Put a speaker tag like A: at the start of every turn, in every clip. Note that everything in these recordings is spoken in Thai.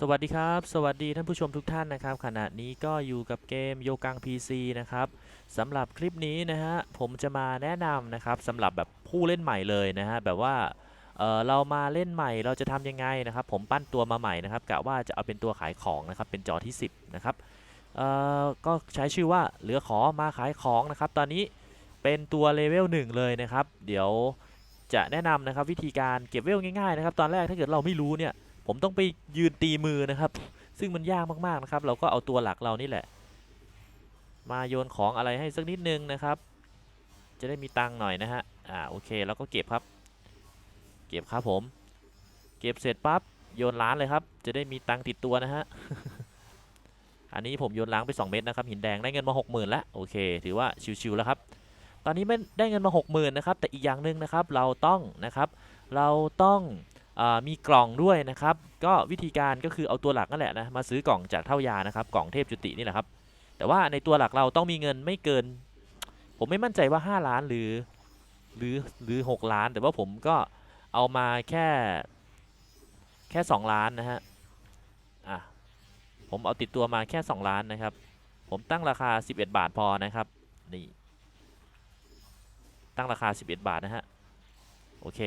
A: สวัสดีครับ สวัสดีท่านผู้ชมทุกท่านนะครับ ขณะนี้ก็อยู่กับเกมโยกัง PC นะครับสำหรับคลิปนี้นะฮะผมจะมาแนะนำนะครับสำหรับแบบผู้เล่นใหม่เลยนะฮะแบบว่าเออเรามาเล่นใหม่เราจะทำยังไงนะครับ ผมปั้นตัวมาใหม่นะครับกะว่าจะเอาเป็นตัวขายของนะครับเป็นจอที่ 10นะครับเออก็ใช้ชื่อว่าเหลือขอมาขายของนะครับ ตอนนี้เป็นตัวเลเวล1เลยนะครับ เดี๋ยวจะแนะนำนะครับวิธีการเก็บเวลง่ายๆนะครับตอนแรกถ้าเกิดเราไม่รู้เนี่ย ผมต้องไปยืนตีมือนะครับ ซึ่งมันยากมากๆนะครับ เราก็เอาตัวหลักเรานี่แหละ มาโยนของอะไรให้สักนิดนึงนะครับ จะได้มีตังค์หน่อยนะฮะอ่าโอเคแล้วก็เก็บครับ เก็บครับผม เก็บเสร็จปั๊บโยนล้านเลยครับ จะได้มีตังค์ติดตัวนะฮะอันนี้ผมโยนล้างไป 2 เม็ดนะครับหินแดงได้เงินมา 60,000แล้วโอเค ถือว่าชิวๆแล้วครับ ตอนนี้ไม่ได้เงินมา 60,000นะครับแต่อีกอย่างหนึ่งนะครับเราต้องนะครับ เราต้อง มีกล่องด้วยนะครับ ก็วิธีการก็คือเอาตัวหลักนั่นแหละนะมาซื้อกล่องจากเท่ายานะครับกล่องเทพจุตินี่แหละครับ แต่ว่าในตัวหลักเราต้องมีเงินไม่เกิน ผมไม่มั่นใจว่า 5 ล้านหรือ หรือหรือ 6 ล้าน แต่ว่าผมก็เอามาแค่แค่ 2 ล้านนะฮะอะผมเอาติดตัวมาแค่ 2 ล้านนะครับ ผมตั้งราคา 11 บาทพอนะครับนี่ตั้งราคา 11 บาทนะฮะโอเค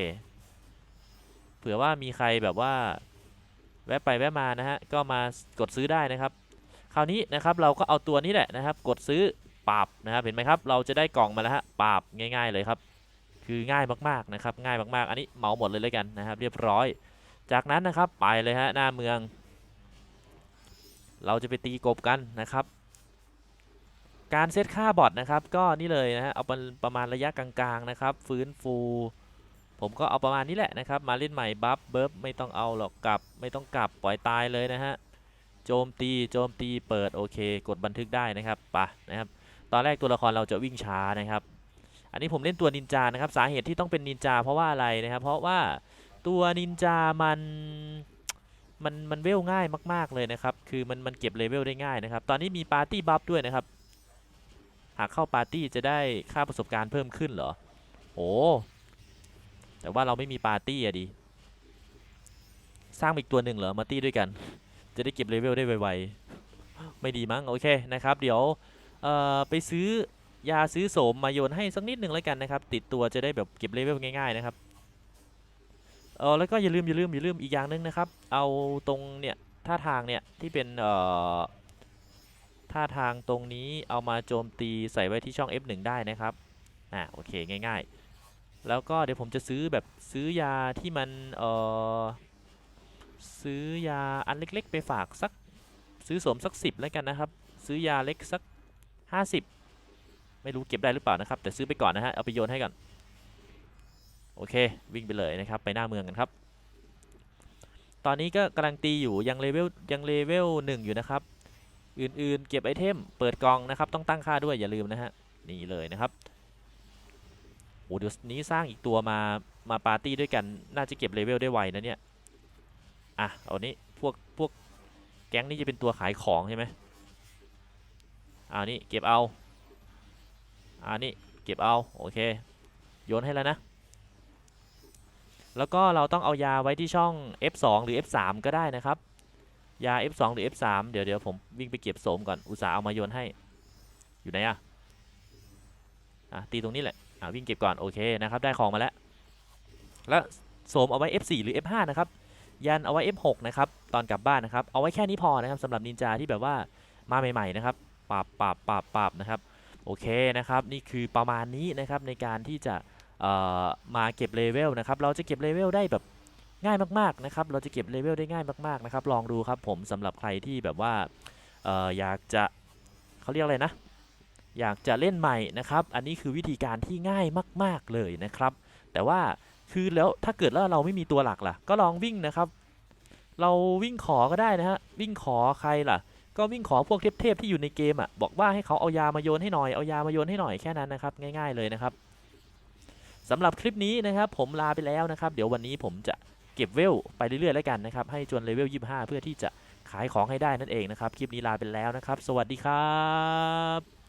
A: เผื่อว่ามีใครแบบว่า แวะไปแวะมานะฮะก็มากดซื้อได้นะครับ คราวนี้นะครับเราก็เอาตัวนี้แหละนะครับ กดซื้อปรับนะครับเห็นไหมครับ เราจะได้กล่องมาแล้วฮะปรับง่าย ๆเลยครับ คือง่ายมากๆนะครับ ง่ายมากๆ อันนี้เหมาหมดเลยเลยกันนะครับ เรียบร้อย จากนั้นนะครับไปเลยฮะหน้าเมือง เราจะไปตีกบกันนะครับการเซตค่าบอทนะครับก็นี่เลยนะฮะเอาเป็นประมาณระยะกลางๆนะครับ ฟื้นฟู ผมก็เอาประมาณนี้แหละนะครับมาเล่นใหม่บัฟเบิร์ฟไม่ต้องเอาหรอกกลับ ไม่ต้องกลับปล่อยตายเลยนะฮะโจมตีโจมตีเปิดโอเค กดบันทึกได้นะครับปะนะครับตอนแรกตัวละครเราจะวิ่งช้านะครับอันนี้ผมเล่นตัวนินจานะครับสาเหตุที่ต้องเป็นนินจาเพราะว่าอะไรนะครับเพราะว่าตัวนินจามันมันมันเวลง่ายมาก ๆเลยนะครับคือมันมันเก็บเลเวลได้ง่ายนะครับตอนนี้มีปาร์ตี้บัฟด้วยนะครับหากเข้าปาร์ตี้จะได้ค่าประสบการณ์เพิ่มขึ้นเหรอโอ้ แต่ว่าเราไม่มีปาร์ตี้อะดิ สร้างอีกตัวหนึ่งเหรอ มาตี้ด้วยกัน จะได้เก็บเลเวลได้ไวๆ ไม่ดีมั้ง โอเคนะครับ เดี๋ยวไปซื้อยาซื้อโสมมาโยนให้สักนิดหนึ่งแล้วกันนะครับ ติดตัวจะได้แบบเก็บเลเวลง่ายๆนะครับเออแล้วก็อย่าลืมอย่าลืมอย่าลืมอีกอย่างหนึงนะครับ เอาตรงเนี่ยท่าทางเนี่ยที่เป็นเอ่อท่าทางตรงนี้เอามาโจมตีใส่ไว้ที่ช่อง F1 ได้นะครับ อ่าโอเคง่ายๆ แล้วก็เดี๋ยวผมจะซื้อแบบซื้อยาที่มันเออซื้อยาอันเล็กๆ ไปฝากสักซื้อสมสักสิบแล้วกันนะครับ ซื้อยาเล็กสัก50ไม่รู้เก็บได้หรือเปล่านะครับ แต่ซื้อไปก่อนนะฮะเอาไปโยนให้ก่อนโอเค วิ่งไปเลยนะครับ ไปหน้าเมืองกันครับ ตอนนี้ก็กำลังตีอยู่ยังเลเวลยังเลเวลหนึ่งอยู่นะครับ อื่นๆ เก็บไอเทมเปิดกองนะครับ ต้องตั้งค่าด้วยอย่าลืมนะฮะนี่เลยนะครับ อ้เดี๋ยวนี้สร้างอีกตัวมามาปาร์ตี้ด้วยกันน่าจะเก็บเลเวลได้ไวนะเนี่ยอะเอานี้พวกพวกแก๊งนี้จะเป็นตัวขายของใช่ไหมเอานี่เก็บเอาอ่านี่เก็บเอาโอเคโยนให้แล้วนะ แล้วก็เราต้องเอายาไว้ที่ช่อง F2 หรือ F3 ก็ได้นะครับ ยา F2 หรือ F3 เดี๋ยวเดี๋ยวผมวิ่งไปเก็บโสมก่อนอุตส่าห์เอามาโยนให้ อยู่ไหนอะอะตีตรงนี้แหละ อ่าวิ่งเก็บก่อนโอเคนะครับได้ของมาแล้ว แล้วโสมเอาไว้ F4 หรือ F5 นะครับยันเอาไว้ F6 นะครับตอนกลับบ้านนะครับเอาไว้แค่นี้พอนะครับสำหรับนินจาที่แบบว่ามาใหม่ๆนะครับปราบปราบปราบปราบนะครับโอเคนะครับนี่คือประมาณนี้นะครับในการที่จะเออมาเก็บเลเวลนะครับเราจะเก็บเลเวลได้แบบง่ายมากๆนะครับเราจะเก็บเลเวลได้ง่ายมากๆนะครับลองดูครับผมสำหรับใครที่แบบว่าเอออยากจะเขาเรียกอะไรนะ อยากจะเล่นใหม่นะครับ อันนี้คือวิธีการที่ง่ายมาก ๆเลยนะครับ แต่ว่าคือแล้วถ้าเกิดแล้วเราไม่มีตัวหลักล่ะ ก็ลองวิ่งนะครับ เราวิ่งขอก็ได้นะฮะ วิ่งขอใครล่ะ ก็วิ่งขอพวกเทพๆที่อยู่ในเกมอะ บอกว่าให้เขาเอายามาโยนให้หน่อย เอายามาโยนให้หน่อยแค่นั้นนะครับ ง่ายๆเลยนะครับสำหรับคลิปนี้นะครับ ผมลาไปแล้วนะครับ เดี๋ยววันนี้ผมจะเก็บเวลไปเรื่อยๆแล้วกันนะครับ ให้จนเลเวล25 เพื่อที่จะขายของให้ได้นั่นเองนะครับ คลิปนี้ลาไปแล้วนะครับ สวัสดีครับ